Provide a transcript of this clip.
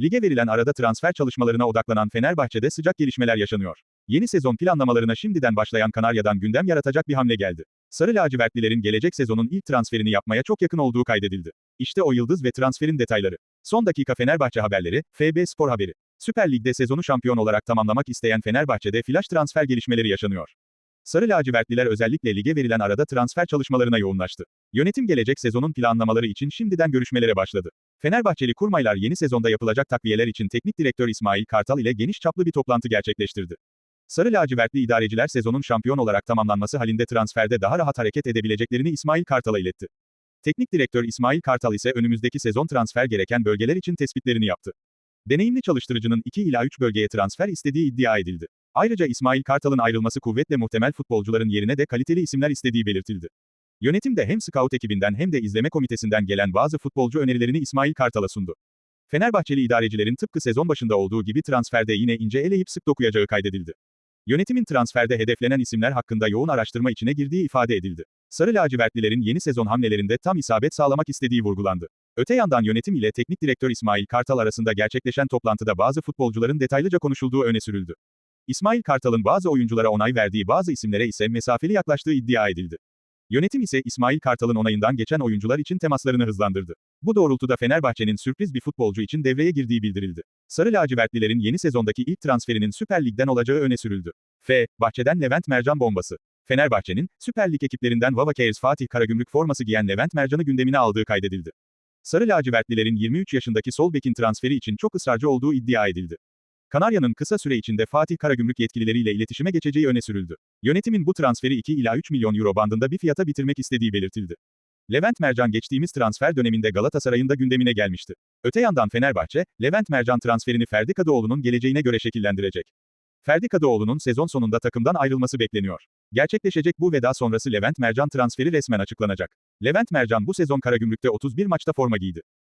Lige verilen arada transfer çalışmalarına odaklanan Fenerbahçe'de sıcak gelişmeler yaşanıyor. Yeni sezon planlamalarına şimdiden başlayan Kanarya'dan gündem yaratacak bir hamle geldi. Sarı lacivertlilerin gelecek sezonun ilk transferini yapmaya çok yakın olduğu kaydedildi. İşte o yıldız ve transferin detayları. Son dakika Fenerbahçe haberleri, FB Spor haberi. Süper Lig'de sezonu şampiyon olarak tamamlamak isteyen Fenerbahçe'de flash transfer gelişmeleri yaşanıyor. Sarı lacivertliler özellikle lige verilen arada transfer çalışmalarına yoğunlaştı. Yönetim gelecek sezonun planlamaları için şimdiden görüşmelere başladı. Fenerbahçeli kurmaylar yeni sezonda yapılacak takviyeler için teknik direktör İsmail Kartal ile geniş çaplı bir toplantı gerçekleştirdi. Sarı lacivertli idareciler sezonun şampiyon olarak tamamlanması halinde transferde daha rahat hareket edebileceklerini İsmail Kartal'a iletti. Teknik direktör İsmail Kartal ise önümüzdeki sezon transfer gereken bölgeler için tespitlerini yaptı. Deneyimli çalıştırıcının 2 ila 3 bölgeye transfer istediği iddia edildi. Ayrıca İsmail Kartal'ın ayrılması kuvvetle muhtemel futbolcuların yerine de kaliteli isimler istediği belirtildi. Yönetim de hem scout ekibinden hem de izleme komitesinden gelen bazı futbolcu önerilerini İsmail Kartal'a sundu. Fenerbahçeli idarecilerin tıpkı sezon başında olduğu gibi transferde yine ince eleyip sık dokuyacağı kaydedildi. Yönetimin transferde hedeflenen isimler hakkında yoğun araştırma içine girdiği ifade edildi. Sarı lacivertlilerin yeni sezon hamlelerinde tam isabet sağlamak istediği vurgulandı. Öte yandan yönetim ile teknik direktör İsmail Kartal arasında gerçekleşen toplantıda bazı futbolcuların detaylıca konuşulduğu öne sürüldü. İsmail Kartal'ın bazı oyunculara onay verdiği bazı isimlere ise mesafeli yaklaştığı iddia edildi. Yönetim ise İsmail Kartal'ın onayından geçen oyuncular için temaslarını hızlandırdı. Bu doğrultuda Fenerbahçe'nin sürpriz bir futbolcu için devreye girdiği bildirildi. Sarı lacivertlilerin yeni sezondaki ilk transferinin Süper Lig'den olacağı öne sürüldü. F. Bahçeden Levent Mercan bombası. Fenerbahçe'nin, Süper Lig ekiplerinden Vava Cares Fatih Karagümrük forması giyen Levent Mercan'ı gündemine aldığı kaydedildi. Sarı lacivertlilerin 23 yaşındaki sol bekin transferi için çok ısrarcı olduğu iddia edildi. Kanarya'nın kısa süre içinde Fatih Karagümrük yetkilileriyle iletişime geçeceği öne sürüldü. Yönetimin bu transferi 2 ila 3 milyon euro bandında bir fiyata bitirmek istediği belirtildi. Levent Mercan geçtiğimiz transfer döneminde Galatasaray'ın da gündemine gelmişti. Öte yandan Fenerbahçe, Levent Mercan transferini Ferdi Kadıoğlu'nun geleceğine göre şekillendirecek. Ferdi Kadıoğlu'nun sezon sonunda takımdan ayrılması bekleniyor. Gerçekleşecek bu veda sonrası Levent Mercan transferi resmen açıklanacak. Levent Mercan bu sezon Karagümrük'te 31 maçta forma giydi.